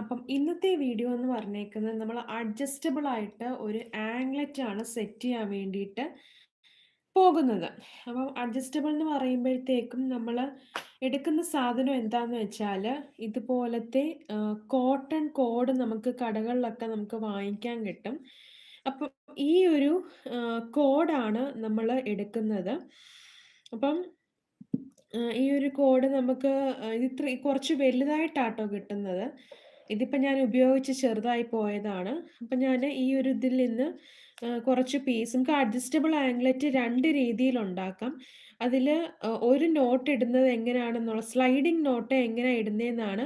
അപ്പം ഇന്നത്തെ വീഡിയോ എന്ന് പറഞ്ഞേക്കുന്നത് നമ്മൾ അഡ്ജസ്റ്റബിൾ ആയിട്ട് ഒരു ആംഗ്ലറ്റ് ആണ് സെറ്റ് ചെയ്യാൻ വേണ്ടിയിട്ട് പോകുന്നത്. അപ്പം അഡ്ജസ്റ്റബിൾ എന്ന് പറയുമ്പോഴത്തേക്കും നമ്മൾ എടുക്കുന്ന സാധനം എന്താന്ന് വെച്ചാൽ ഇതുപോലത്തെ കോട്ടൺ കോഡ് നമുക്ക് കടകളിലൊക്കെ നമുക്ക് വാങ്ങിക്കാൻ കിട്ടും. അപ്പം ഈ ഒരു കോഡാണ് നമ്മൾ എടുക്കുന്നത്. അപ്പം ഈ ഒരു കോഡ് നമുക്ക് ഇത് കുറച്ച് വലുതായിട്ടാട്ടോ കിട്ടുന്നത്. ഇതിപ്പം ഞാൻ ഉപയോഗിച്ച് ചെറുതായി പോയതാണ്. അപ്പം ഞാൻ ഈ ഒരു ഇതിൽ നിന്ന് കുറച്ച് പീസ് നമുക്ക് അഡ്ജസ്റ്റബിൾ ആംഗ്ലറ്റ് രണ്ട് രീതിയിലുണ്ടാക്കാം. അതിൽ അതിൽ ഒരു നോട്ട് ഇടുന്നത് എങ്ങനെയാണെന്നുള്ള സ്ലൈഡിങ് നോട്ട് എങ്ങനെ ഇടുന്നതെന്നാണ്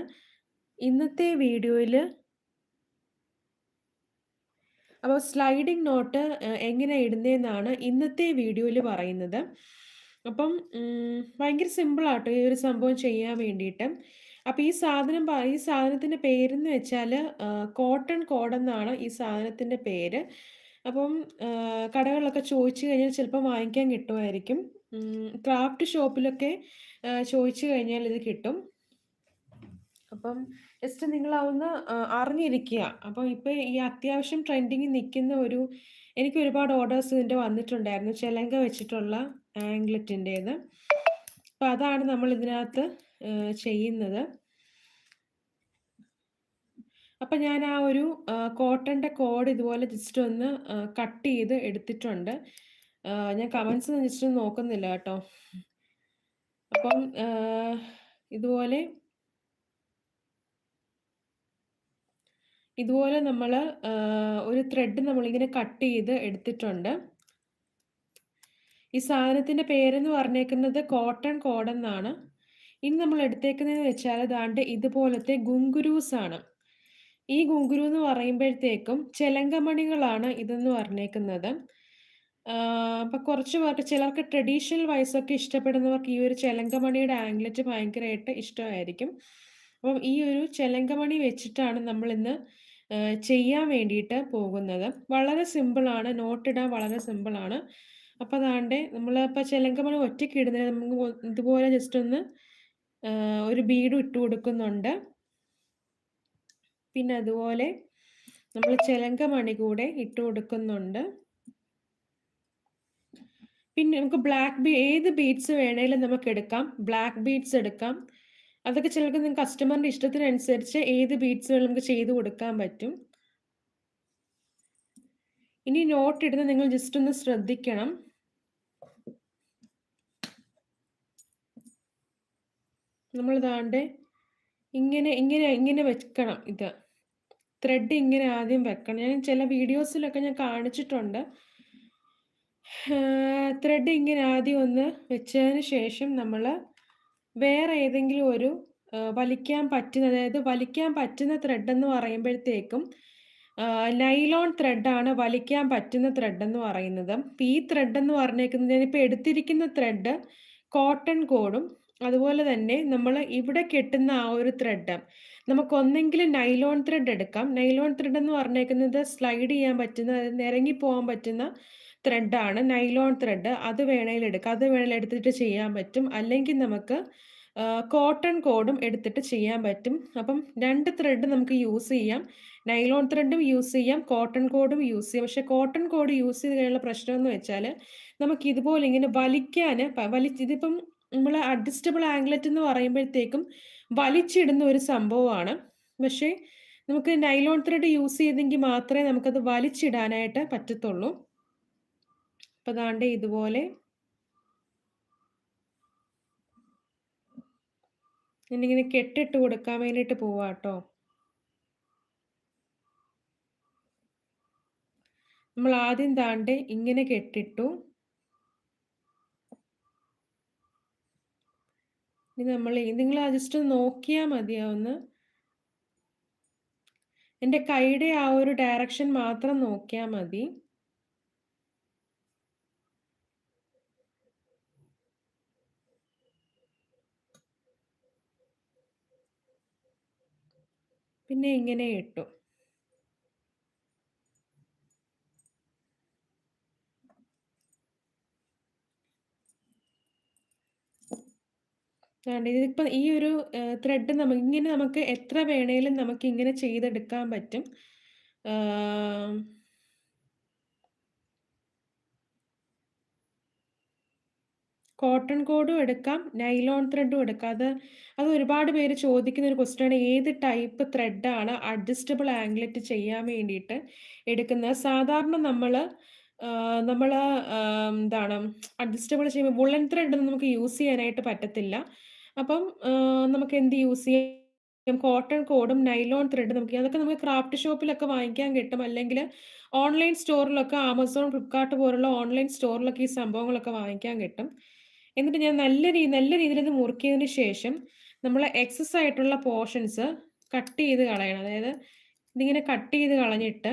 ഇന്നത്തെ വീഡിയോയിൽ അപ്പോൾ സ്ലൈഡിങ് നോട്ട് എങ്ങനെ ഇടുന്നതെന്നാണ് ഇന്നത്തെ വീഡിയോയിൽ പറയുന്നത്. അപ്പം ഭയങ്കര സിമ്പിളാട്ടോ ഈ ഒരു സംഭവം ചെയ്യാൻ വേണ്ടിയിട്ട്. അപ്പൊ ഈ സാധനം ഈ സാധനത്തിന്റെ പേരെന്ന് വെച്ചാൽ കോട്ടൺ കോഡെന്നാണ് ഈ സാധനത്തിന്റെ പേര്. അപ്പം കടകളിലൊക്കെ ചോദിച്ചു കഴിഞ്ഞാൽ ചിലപ്പോൾ വാങ്ങിക്കാൻ കിട്ടുമായിരിക്കും. ക്രാഫ്റ്റ് ഷോപ്പിലൊക്കെ ചോദിച്ചു കഴിഞ്ഞാൽ ഇത് കിട്ടും. അപ്പം ജസ്റ്റ് നിങ്ങളതൊന്ന് ആഹ്, അറിഞ്ഞിരിക്കുക. അപ്പം ഇപ്പൊ ഈ അത്യാവശ്യം ട്രെൻഡിങ്ങിൽ നിൽക്കുന്ന ഒരു എനിക്ക് ഒരുപാട് ഓർഡേഴ്സ് ഇതിന്റെ വന്നിട്ടുണ്ടായിരുന്നു. ചെലങ്ക വെച്ചിട്ടുള്ള ആംഗ്ലറ്റിന്റേത്. അപ്പൊ അതാണ് നമ്മൾ ഇതിനകത്ത് ചെയ്യുന്നത്. അപ്പം ഞാൻ ആ ഒരു കോട്ടന്റെ കോഡ് ഇതുപോലെ ജസ്റ്റ് ഒന്ന് കട്ട് ചെയ്ത് എടുത്തിട്ടുണ്ട്. ഞാൻ കമൻസ് ജസ്റ്റ് നോക്കുന്നില്ല കേട്ടോ. അപ്പം ഇതുപോലെ ഇതുപോലെ നമ്മൾ ഒരു ത്രെഡ് നമ്മളിങ്ങനെ കട്ട് ചെയ്ത് എടുത്തിട്ടുണ്ട്. ഈ സാധനത്തിന്റെ പേരെന്ന് പറഞ്ഞേക്കുന്നത് കോട്ടൺ കോഡെന്നാണ്. ഇനി നമ്മൾ എടുത്തേക്കുന്നതെന്ന് വെച്ചാൽ ദാണ്ട് ഇതുപോലത്തെ ഗുങ്കുരൂസ് ആണ്. ഈ ഗുങ്കുരു എന്ന് പറയുമ്പോഴത്തേക്കും ചെലങ്കമണികളാണ് ഇതെന്ന് പറഞ്ഞേക്കുന്നത്. അപ്പൊ കുറച്ച് പേർക്ക് ചിലർക്ക് ട്രഡീഷണൽ വൈസ് ഒക്കെ ഇഷ്ടപ്പെടുന്നവർക്ക് ഈ ഒരു ചെലങ്കമണിയുടെ ആംഗ്ലറ്റ് ഭയങ്കരമായിട്ട് ഇഷ്ടമായിരിക്കും. അപ്പം ഈ ഒരു ചെലങ്കമണി വെച്ചിട്ടാണ് നമ്മൾ ഇന്ന് ചെയ്യാൻ വേണ്ടിയിട്ട് പോകുന്നത്. വളരെ സിമ്പിളാണ്. നോട്ടിടാൻ വളരെ സിമ്പിളാണ്. അപ്പൊ അതാണ്ട് നമ്മൾ ഇപ്പൊ ചെലങ്കമണി ഒറ്റയ്ക്ക് ഇടുന്നതിന് നമുക്ക് ഇതുപോലെ ജസ്റ്റ് ഒന്ന് ഒരു ബീഡും ഇട്ട് കൊടുക്കുന്നുണ്ട്. പിന്നെ അതുപോലെ നമ്മൾ ചെലങ്കമണി കൂടെ ഇട്ട് കൊടുക്കുന്നുണ്ട്. പിന്നെ നമുക്ക് ബ്ലാക്ക് ബീ ഏത് ബീഡ്സ് വേണേലും നമുക്ക് എടുക്കാം. ബ്ലാക്ക് ബീഡ്സ് എടുക്കാം. അതൊക്കെ ചിലർക്ക് നിങ്ങൾക്ക് കസ്റ്റമറിന്റെ ഇഷ്ടത്തിനനുസരിച്ച് ഏത് ബീഡ്സ് വേണം നമുക്ക് ചെയ്ത് കൊടുക്കാൻ പറ്റും. ഇനി നോട്ട് ഇടുന്ന നിങ്ങൾ ജസ്റ്റ് ഒന്ന് ശ്രദ്ധിക്കണം. നമ്മൾ ഇതാണ്ട് ഇങ്ങനെ ഇങ്ങനെ ഇങ്ങനെ വെക്കണം ഇത്. ത്രെഡ് ഇങ്ങനെ ആദ്യം വെക്കണം. ഞാൻ ചില വീഡിയോസിലൊക്കെ ഞാൻ കാണിച്ചിട്ടുണ്ട്. ത്രെഡ് ഇങ്ങനെ ആദ്യം ഒന്ന് വെച്ചതിന് ശേഷം നമ്മൾ വേറെ ഏതെങ്കിലും ഒരു വലിക്കാൻ പറ്റുന്ന അതായത് വലിക്കാൻ പറ്റുന്ന ത്രെഡ് എന്ന് പറയുമ്പോഴത്തേക്കും നൈലോൺ ത്രെഡാണ് വലിക്കാൻ പറ്റുന്ന ത്രെഡ് എന്ന് പറയുന്നത്. ഈ ത്രെഡ് എന്ന് പറഞ്ഞേക്കുന്നത് ഞാനിപ്പോൾ എടുത്തിരിക്കുന്ന ത്രെഡ് കോട്ടൺ കോഡും അതുപോലെ തന്നെ നമ്മൾ ഇവിടെ കെട്ടുന്ന ആ ഒരു ത്രെഡ് നമുക്ക് ഒന്നെങ്കിൽ നൈലോൺ ത്രെഡ് എടുക്കാം. നൈലോൺ ത്രെഡ് എന്ന് പറഞ്ഞേക്കുന്നത് സ്ലൈഡ് ചെയ്യാൻ പറ്റുന്ന നിരങ്ങി പോകാൻ പറ്റുന്ന ത്രെഡാണ് നൈലോൺ ത്രെഡ്. അത് വേണേൽ എടുക്കാം. അത് വേണേൽ എടുത്തിട്ട് ചെയ്യാൻ പറ്റും. അല്ലെങ്കിൽ നമുക്ക് കോട്ടൺ കോഡും എടുത്തിട്ട് ചെയ്യാൻ പറ്റും. അപ്പം രണ്ട് ത്രെഡ് നമുക്ക് യൂസ് ചെയ്യാം. നൈലോൺ ത്രെഡും യൂസ് ചെയ്യാം. കോട്ടൺ കോഡും യൂസ് ചെയ്യാം. പക്ഷേ കോട്ടൺ കോഡ് യൂസ് ചെയ്ത് കഴിഞ്ഞുള്ള പ്രശ്നം എന്ന് വെച്ചാൽ നമുക്ക് ഇതുപോലെ ഇങ്ങനെ വലിക്കാൻ വലിച്ച് ഇതിപ്പം നമ്മൾ അഡ്ജസ്റ്റബിൾ ആംഗ്ലറ്റ് എന്ന് പറയുമ്പോഴത്തേക്കും വലിച്ചിടുന്ന ഒരു സംഭവമാണ്. പക്ഷേ നമുക്ക് നൈലോൺ ത്രെഡ് യൂസ് ചെയ്തെങ്കിൽ മാത്രമേ നമുക്കത് വലിച്ചിടാനായിട്ട് പറ്റത്തുള്ളൂ. അപ്പൊ അതാണ്ട് ഇതുപോലെ ഞാനിങ്ങനെ കെട്ടിട്ട് കൊടുക്കാൻ വേണ്ടിയിട്ട് പോവാട്ടോ. നമ്മൾ ആദ്യം താണ്ടേ ഇങ്ങനെ കെട്ടിട്ടു. ഇനി നമ്മൾ നിങ്ങൾ ജസ്റ്റ് നോക്കിയാൽ മതിയാവുന്ന എന്റെ കൈയുടെ ആ ഒരു ഡയറക്ഷൻ മാത്രം നോക്കിയാൽ മതി. പിന്നെ ഇങ്ങനെ ഇട്ടു. ഇതിപ്പം ഈ ഒരു ത്രെഡ് നമുക്ക് ഇങ്ങനെ നമുക്ക് എത്ര വേണേലും നമുക്ക് ഇങ്ങനെ ചെയ്തെടുക്കാൻ പറ്റും. കോട്ടൺ കോഡും എടുക്കാം, നൈലോൺ ത്രെഡും എടുക്കാം. അത് അത് ഒരുപാട് പേര് ചോദിക്കുന്ന ഒരു ക്വസ്റ്റ്യനാണ്. ഏത് ടൈപ്പ് ത്രെഡാണ് അഡ്ജസ്റ്റബിൾ ആംഗ്ലറ്റ് ചെയ്യാൻ വേണ്ടിയിട്ട് എടുക്കുന്നത്? സാധാരണ നമ്മൾ നമ്മൾ എന്താണ് അഡ്ജസ്റ്റബിൾ ചെയ്യുമ്പോൾ വുളൻ ത്രെഡ് ഒന്നും നമുക്ക് യൂസ് ചെയ്യാനായിട്ട് പറ്റത്തില്ല. അപ്പം നമുക്ക് എന്ത് യൂസ് ചെയ്യാം? കോട്ടൺ കോഡും നൈലോൺ ത്രെഡും നമുക്ക് അതൊക്കെ നമുക്ക് ക്രാഫ്റ്റ് ഷോപ്പിലൊക്കെ വാങ്ങിക്കാൻ കിട്ടും. അല്ലെങ്കിൽ ഓൺലൈൻ സ്റ്റോറിലൊക്കെ ആമസോൺ, ഫ്ലിപ്കാർട്ട് പോലുള്ള ഓൺലൈൻ സ്റ്റോറിലൊക്കെ ഈ സംഭവങ്ങളൊക്കെ വാങ്ങിക്കാൻ കിട്ടും. എന്നിട്ട് ഞാൻ നല്ല രീതി നല്ല രീതിയിൽ ഇത് മുറുക്കിയതിന് ശേഷം നമ്മൾ എക്സസ് ആയിട്ടുള്ള പോർഷൻസ് കട്ട് ചെയ്ത് കളയണം. അതായത് ഇതിങ്ങനെ കട്ട് ചെയ്ത് കളഞ്ഞിട്ട്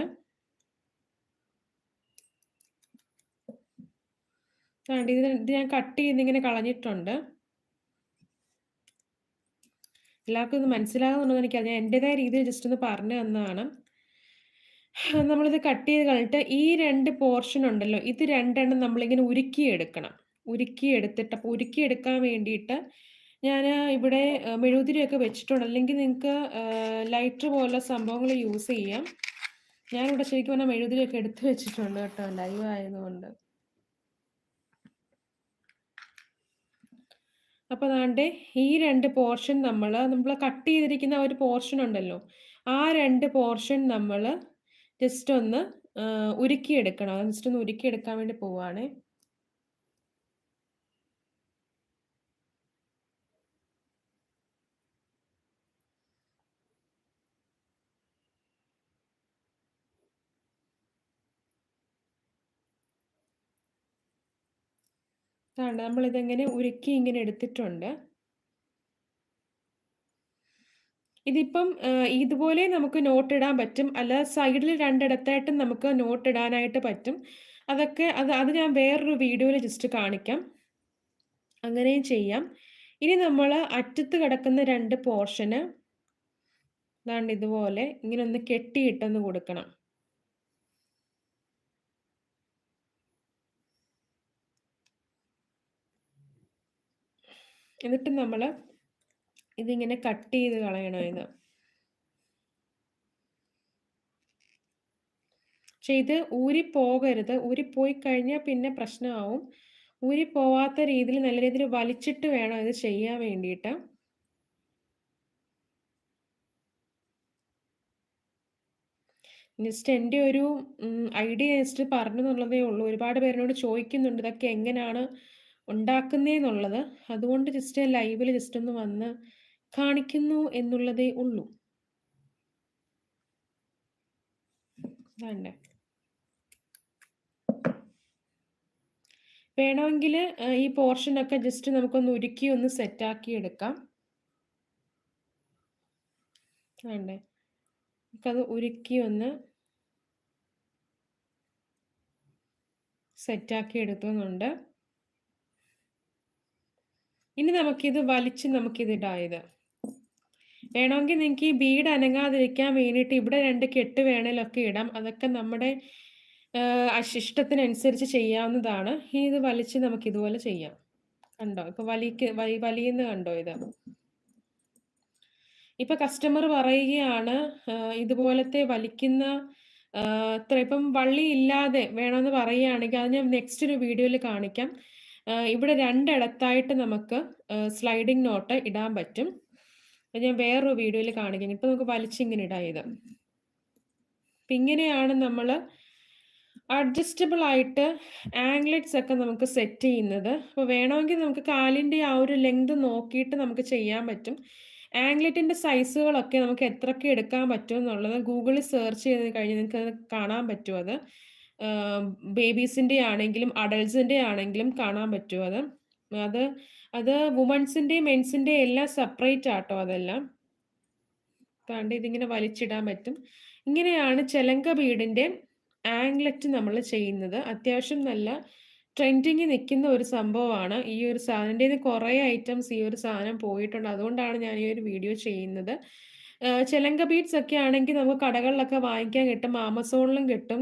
ഇത് ഇത് ഞാൻ കട്ട് ചെയ്ത് ഇങ്ങനെ കളഞ്ഞിട്ടുണ്ട്. എല്ലാവർക്കും ഇത് മനസ്സിലാകുന്നുണ്ടോന്ന് എനിക്കറിയാം. എന്റെതായ രീതിയിൽ ജസ്റ്റ് ഒന്ന് പറഞ്ഞു തന്നതാണ്. നമ്മളിത് കട്ട് ചെയ്ത് കളഞ്ഞിട്ട് ഈ രണ്ട് പോർഷൻ ഉണ്ടല്ലോ, ഇത് രണ്ടെണ്ണം നമ്മളിങ്ങനെ ഉരുക്കിയെടുക്കണം. ഉരുക്കിയെടുത്തിട്ട് ഉരുക്കി ഉരുക്കിയെടുക്കാൻ വേണ്ടിയിട്ട് ഞാൻ ഇവിടെ മെഴുകുതിരിയൊക്കെ വെച്ചിട്ടുണ്ട്. അല്ലെങ്കിൽ നിങ്ങൾക്ക് ലൈറ്റർ പോലുള്ള സംഭവങ്ങൾ യൂസ് ചെയ്യാം. ഞാനിവിടെ ശരിക്കും പറഞ്ഞാൽ മെഴുകുതിരിയൊക്കെ എടുത്ത് വെച്ചിട്ടുണ്ട് കേട്ടോ ലൈവ് ആയതുകൊണ്ട്. അപ്പൊ അതാണ്ട് ഈ രണ്ട് പോർഷൻ നമ്മൾ നമ്മൾ കട്ട് ചെയ്തിരിക്കുന്ന ഒരു പോർഷൻ ഉണ്ടല്ലോ, ആ രണ്ട് പോർഷൻ നമ്മൾ ജസ്റ്റ് ഒന്ന് ഉരുക്കിയെടുക്കണം. ജസ്റ്റ് ഒന്ന് ഉരുക്കിയെടുക്കാൻ വേണ്ടി പോവാണേ. ദാണ്ടെ ഇതെങ്ങനെ ഉരുക്കി ഇങ്ങനെ എടുത്തിട്ടുണ്ട്. ഇതിപ്പം ഇതുപോലെ നമുക്ക് നോട്ട് ഇടാൻ പറ്റും. അല്ല സൈഡിൽ രണ്ടിടത്തായിട്ടും നമുക്ക് നോട്ട് ഇടാനായിട്ട് പറ്റും. അതൊക്കെ അത് അത് ഞാൻ വേറൊരു വീഡിയോയിൽ ജസ്റ്റ് കാണിക്കാം. അങ്ങനെയും ചെയ്യാം. ഇനി നമ്മൾ അറ്റത്ത് കിടക്കുന്ന രണ്ട് പോർഷന് ദാണ്ട് ഇതുപോലെ ഇങ്ങനെ ഒന്ന് കെട്ടിയിട്ടൊന്ന് കൊടുക്കണം. എന്നിട്ട് നമ്മൾ ഇതിങ്ങനെ കട്ട് ചെയ്ത് കളയണം ഇത്. പക്ഷെ ഇത് ഊരിപ്പോകരുത്. ഊരിപ്പോയി കഴിഞ്ഞാൽ പിന്നെ പ്രശ്നമാവും. ഊരിപ്പോവാത്ത രീതിയിൽ നല്ല രീതിയിൽ വലിച്ചിട്ട് വേണം ഇത് ചെയ്യാൻ വേണ്ടിയിട്ട്. ജസ്റ്റ് എന്റെ ഒരു ഐഡിയ ജസ്റ്റ് പറഞ്ഞു എന്നുള്ളതേ ഉള്ളൂ. ഒരുപാട് പേരിനോട് ചോദിക്കുന്നുണ്ട് ഇതൊക്കെ എങ്ങനെയാണ് ഉണ്ടാക്കുന്നേന്നുള്ളത്. അതുകൊണ്ട് ജസ്റ്റ് ലൈവിൽ ജസ്റ്റ് ഒന്ന് വന്ന് കാണിക്കുന്നു എന്നുള്ളതേ ഉള്ളൂ. വേണമെങ്കിൽ ഈ പോർഷനൊക്കെ ജസ്റ്റ് നമുക്കൊന്ന് ഉരുക്കി ഒന്ന് സെറ്റാക്കി എടുക്കാം. വേണ്ടേ നമുക്കത് ഉരുക്കി ഒന്ന് സെറ്റാക്കി എടുക്കുന്നുണ്ട്. ഇനി നമുക്കിത് വലിച്ച് നമുക്കിത് ഇടാം ഇത്. വേണമെങ്കിൽ നിങ്ങൾക്ക് ഈ ബീഡ് അനങ്ങാതിരിക്കാൻ വേണ്ടിയിട്ട് ഇവിടെ രണ്ട് കെട്ട് വേണേലൊക്കെ ഇടാം. അതൊക്കെ നമ്മുടെ ഇഷ്ടത്തിനനുസരിച്ച് ചെയ്യാവുന്നതാണ്. ഇനി ഇത് വലിച്ച് നമുക്ക് ഇതുപോലെ ചെയ്യാം. കണ്ടോ? ഇപ്പൊ വലിക്ക് വലി വലിയുന്ന കണ്ടോ ഇത്? ഇപ്പൊ കസ്റ്റമർ പറയുകയാണ് ഇതുപോലത്തെ വലിക്കുന്ന ഇത്ര ഇപ്പം വള്ളി ഇല്ലാതെ വേണമെന്ന് പറയുകയാണെങ്കിൽ അത് ഞാൻ നെക്സ്റ്റ് ഒരു വീഡിയോയിൽ കാണിക്കാം. ഇവിടെ രണ്ടിടത്തായിട്ട് നമുക്ക് സ്ലൈഡിങ് നോട്ട് ഇടാൻ പറ്റും. ഞാൻ വേറൊരു വീഡിയോയിൽ കാണിക്കാം. ഇപ്പം നമുക്ക് വലിച്ചിങ്ങനെ ഇടാം ഇത്. അപ്പം ഇങ്ങനെയാണ് നമ്മൾ അഡ്ജസ്റ്റബിൾ ആയിട്ട് ആംഗ്ലെറ്റ്സ് ഒക്കെ നമുക്ക് സെറ്റ് ചെയ്യുന്നത്. അപ്പോൾ വേണമെങ്കിൽ നമുക്ക് കാലിന്റെ ആ ഒരു ലെങ്ത് നോക്കിയിട്ട് നമുക്ക് ചെയ്യാൻ പറ്റും. ആംഗ്ലറ്റിന്റെ സൈസുകളൊക്കെ നമുക്ക് എത്രയൊക്കെ എടുക്കാൻ പറ്റുമെന്നുള്ളത് ഗൂഗിളിൽ സെർച്ച് ചെയ്ത് കഴിഞ്ഞാൽ നിങ്ങൾക്ക് കാണാൻ പറ്റും അത്. ഏഹ്, ബേബീസിന്റെ ആണെങ്കിലും അഡൾട്ട്സിന്റെ ആണെങ്കിലും കാണാൻ പറ്റും അത്. അത് അത് വുമൺസിന്റെയും മെൻസിന്റെയും എല്ലാം സെപ്പറേറ്റ് ആട്ടോ അതെല്ലാം. കണ്ട് ഇതിങ്ങനെ വലിച്ചിടാൻ പറ്റും. ഇങ്ങനെയാണ് ചെലങ്ക ബീഡിന്റെ ആംഗ്ലറ്റ് നമ്മൾ ചെയ്യുന്നത്. അത്യാവശ്യം നല്ല ട്രെൻഡിങ് നിൽക്കുന്ന ഒരു സംഭവമാണ്. ഈ ഒരു സാധനം കുറേ ഐറ്റംസ് ഈ ഒരു സാധനം പോയിട്ടുണ്ട്. അതുകൊണ്ടാണ് ഞാൻ ഈ ഒരു വീഡിയോ ചെയ്യുന്നത്. ചെലങ്ക ബീഡ്സ് ഒക്കെ ആണെങ്കിൽ നമുക്ക് കടകളിലൊക്കെ വാങ്ങിക്കാൻ കിട്ടും. ആമസോണിലും കിട്ടും.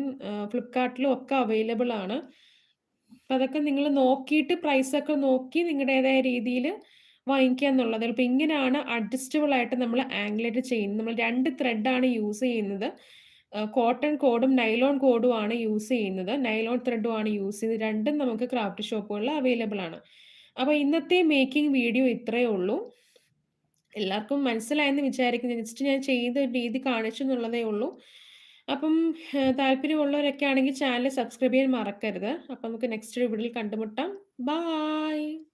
ഫ്ലിപ്കാർട്ടിലും ഒക്കെ അവൈലബിൾ ആണ്. അപ്പം അതൊക്കെ നിങ്ങൾ നോക്കിയിട്ട് പ്രൈസ് ഒക്കെ നോക്കി നിങ്ങളുടേതായ രീതിയിൽ വാങ്ങിക്കുക എന്നുള്ളത് ഇപ്പം ഇങ്ങനെയാണ് അഡ്ജസ്റ്റബിൾ ആയിട്ട് നമ്മൾ ആംഗ്ലേറ്റ് ചെയ്യുന്നത്. നമ്മൾ രണ്ട് ത്രെഡാണ് യൂസ് ചെയ്യുന്നത്. കോട്ടൺ കോഡും നൈലോൺ കോഡും ആണ് യൂസ് ചെയ്യുന്നത്. നൈലോൺ ത്രെഡും ആണ് യൂസ് ചെയ്യുന്നത്. രണ്ടും നമുക്ക് ക്രാഫ്റ്റ് ഷോപ്പുകളിൽ അവൈലബിൾ ആണ്. അപ്പോൾ ഇന്നത്തെ മേക്കിംഗ് വീഡിയോ ഇത്രയേ ഉള്ളൂ. എല്ലാവർക്കും മനസ്സിലായെന്ന് വിചാരിക്കുന്നു. ജസ്റ്റ് ഞാൻ ചെയ്ത രീതി കാണിച്ചു എന്നുള്ളതേ ഉള്ളൂ. അപ്പം താല്പര്യമുള്ളവരൊക്കെ ആണെങ്കിൽ ചാനൽ സബ്സ്ക്രൈബ് ചെയ്യാൻ മറക്കരുത്. അപ്പം നമുക്ക് നെക്സ്റ്റ് വീഡിയോയിൽ കണ്ടുമുട്ടാം. ബൈ.